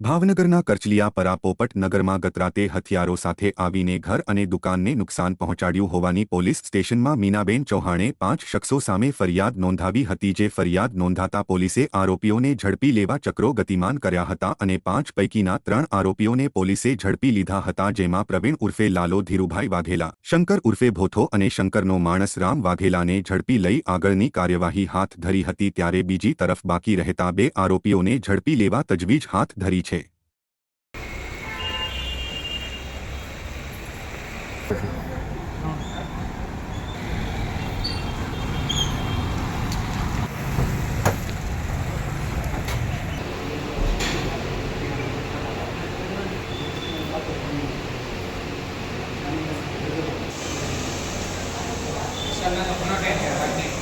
ભાવનગરના કરચલિયા પરા પોપટ નગરમાં ગતરાતે હથિયારો સાથે આવીને ઘર અને દુકાનને નુકસાન પહોંચાડ્યું હોવાની પોલીસ સ્ટેશનમાં મીનાબેન ચૌહાણે પાંચ શખ્સો સામે ફરિયાદ નોંધાવી હતી જે ફરિયાદ નોંધાતા પોલીસે આરોપીઓને ઝડપી લેવા ચક્રો ગતિમાન કર્યા હતા અને પાંચ પૈકીના ત્રણ આરોપીઓને પોલીસે ઝડપી લીધા હતા, જેમાં પ્રવીણ ઉર્ફે લાલો ધીરુભાઈ વાઘેલા, શંકર ઉર્ફે ભોથો અને શંકરનો માણસ રામ વાઘેલાને ઝડપી લઈ આગળની કાર્યવાહી હાથ ધરી હતી, ત્યારે બીજી તરફ બાકી રહેતા બે આરોપીઓને ઝડપી લેવા તજવીજ હાથ ધરી છે. 下面的红烧面也来劲。